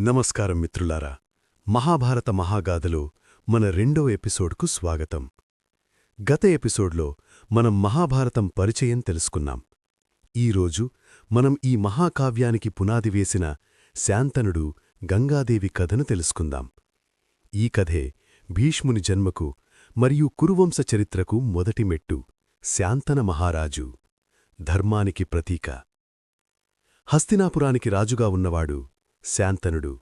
నమస్కారం మిత్రులారా. మహాభారత మహాగాథలో మన రెండో ఎపిసోడ్కు స్వాగతం. గత ఎపిసోడ్లో మనం మహాభారతం పరిచయం తెలుసుకున్నాం. ఈరోజు మనం ఈ మహాకావ్యానికి పునాది వేసిన శాంతనుడు గంగాదేవి కథను తెలుసుకుందాం. ఈ కథే భీష్ముని జన్మకు మరియు కురువంశ చరిత్రకు మొదటి మెట్టు శాంతన మహారాజు. ధర్మానికి ప్రతీక. హస్తినాపురానికి రాజుగా ఉన్నవాడు శాంతనుడు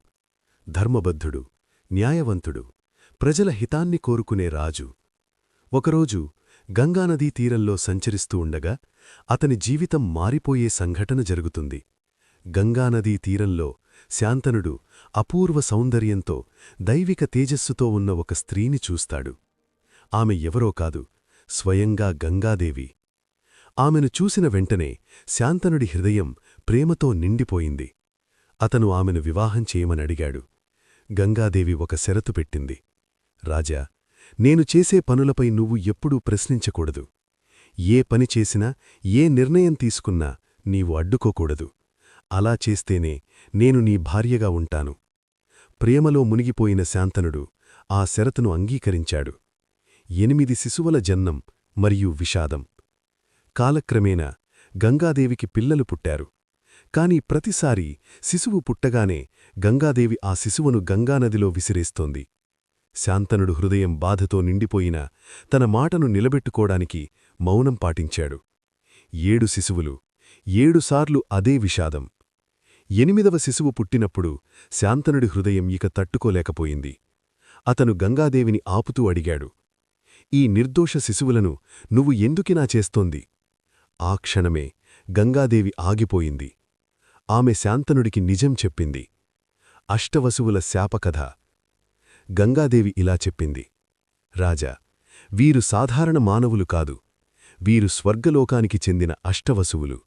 ధర్మబద్ధుడు న్యాయవంతుడు ప్రజల హితాన్ని కోరుకునే రాజు. ఒకరోజు గంగానదీ తీరంలో సంచరిస్తూ ఉండగా అతని జీవితం మారిపోయే సంఘటన జరుగుతుంది. గంగానదీ తీరంలో శాంతనుడు అపూర్వ సౌందర్యంతో దైవిక తేజస్సుతో ఉన్న ఒక స్త్రీని చూస్తాడు. ఆమె ఎవరో కాదు స్వయంగా గంగాదేవి. ఆమెను చూసిన వెంటనే శాంతనుడి హృదయం ప్రేమతో నిండిపోయింది. అతను ఆమెను వివాహం చేయమని అడిగాడు. గంగాదేవి ఒక శరతు పెట్టింది. రాజా నేను చేసే పనులపై నువ్వు ఎప్పుడూ ప్రశ్నించకూడదు. ఏ పని చేసినా ఏ నిర్ణయం తీసుకున్నా నీవు అడ్డుకోకూడదు. అలా చేస్తేనే నేను నీ భార్యగా ఉంటాను. ప్రేమలో మునిగిపోయిన శాంతనుడు ఆ శరతును అంగీకరించాడు. ఎనిమిది శిశువుల జన్నం మరియు విషాదం. కాలక్రమేణా గంగాదేవికి పిల్లలు పుట్టారు. కాని ప్రతిసారీ శిశువు పుట్టగానే గంగాదేవి ఆ శిశువును గంగానదిలో విసిరేస్తోంది. శాంతనుడు హృదయం బాధతో నిండిపోయిన తన మాటను నిలబెట్టుకోడానికి మౌనం పాటించాడు. ఏడు శిశువులు ఏడుసార్లు అదే విషాదం. ఎనిమిదవ శిశువు పుట్టినప్పుడు శాంతనుడి హృదయం ఇక తట్టుకోలేకపోయింది. అతను గంగాదేవిని ఆపుతూ అడిగాడు ఈ నిర్దోష శిశువులను నువ్వు ఎందుకినా చేస్తోంది? ఆ క్షణమే గంగాదేవి ఆగిపోయింది. ఆమె శాంతనుడికి నిజం చెప్పింది. అష్టవసువుల శాపకథ. గంగాదేవి ఇలా చెప్పింది. రాజా వీరు సాధారణ మానవులు కాదు. వీరు స్వర్గలోకానికి చెందిన అష్టవసువులు.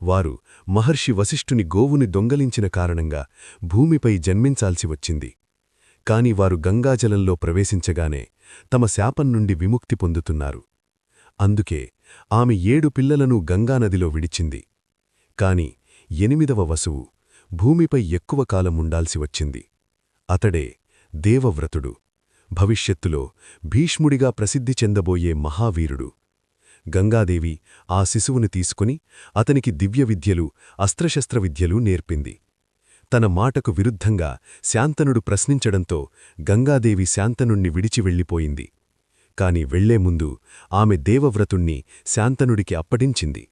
వారు మహర్షి వశిష్ఠుని గోవుని దొంగలించిన కారణంగా భూమిపై జన్మించాల్సి వచ్చింది. కాని వారు గంగాజలంలో ప్రవేశించగానే తమ శాపం నుండి విముక్తి పొందుతున్నారు. అందుకే ఆమె ఏడు పిల్లలను గంగానదిలో విడిచింది. కాని ఎనిమిదవ వసువు భూమిపై ఎక్కువ కాలం ఉండాల్సి వచ్చింది. అతడే దేవవ్రతుడు. భవిష్యత్తులో భీష్ముడిగా ప్రసిద్ధి చెందబోయే మహావీరుడు. గంగాదేవి ఆ శిశువుని తీసుకుని అతనికి దివ్య విద్యలు అస్త్రశస్త్ర విద్యలు నేర్పింది. తన మాటకు విరుద్ధంగా శాంతనుడు ప్రశ్నించడంతో గంగాదేవి శాంతనుణ్ణి విడిచి వెళ్ళిపోయింది. కాని వెళ్ళే ముందు ఆమె దేవవ్రతుణ్ణి శాంతనుడికి అప్పటించింది.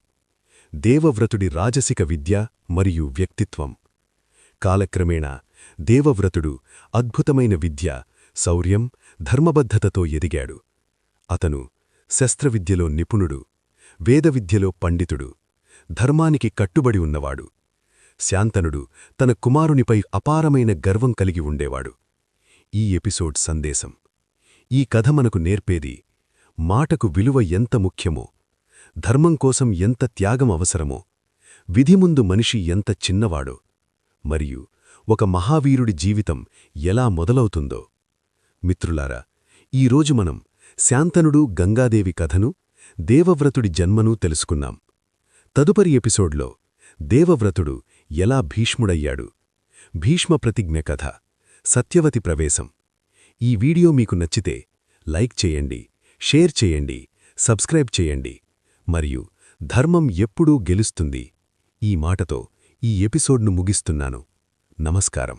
దేవవ్రతుడి రాజసిక విద్య మరియు వ్యక్తిత్వం. కాలక్రమేణా దేవవ్రతుడు అద్భుతమైన విద్య శౌర్యం ధర్మబద్ధతతో ఎదిగాడు. అతను శస్త్రవిద్యలో నిపుణుడు వేదవిద్యలో పండితుడు ధర్మానికి కట్టుబడి ఉన్నవాడు. శాంతనుడు తన కుమారునిపై అపారమైన గర్వం కలిగి ఉండేవాడు. ఈ ఎపిసోడ్ సందేశం. ఈ కథ మనకు నేర్పేది మాటకు విలువ ఎంత ముఖ్యమో ధర్మం కోసం ఎంత త్యాగం అవసరమో విధి ముందు మనిషి ఎంత చిన్నవాడో మరియు ఒక మహావీరుడి జీవితం ఎలా మొదలవుతుందో. మిత్రులారా ఈరోజు మనం శాంతనుడు గంగాదేవి కథను దేవవ్రతుడి జన్మను తెలుసుకున్నాం. తదుపరి ఎపిసోడ్లో దేవవ్రతుడు ఎలా భీష్ముడయ్యాడు. భీష్మ ప్రతిజ్ఞ కథ సత్యవతి ప్రవేశం. ఈ వీడియో మీకు నచ్చితే లైక్ చేయండి షేర్ చేయండి సబ్స్క్రైబ్ చేయండి. మరియు ధర్మం ఎప్పుడూ గెలుస్తుంది. ఈ మాటతో ఈ ఎపిసోడ్ను ముగిస్తున్నాను. నమస్కారం.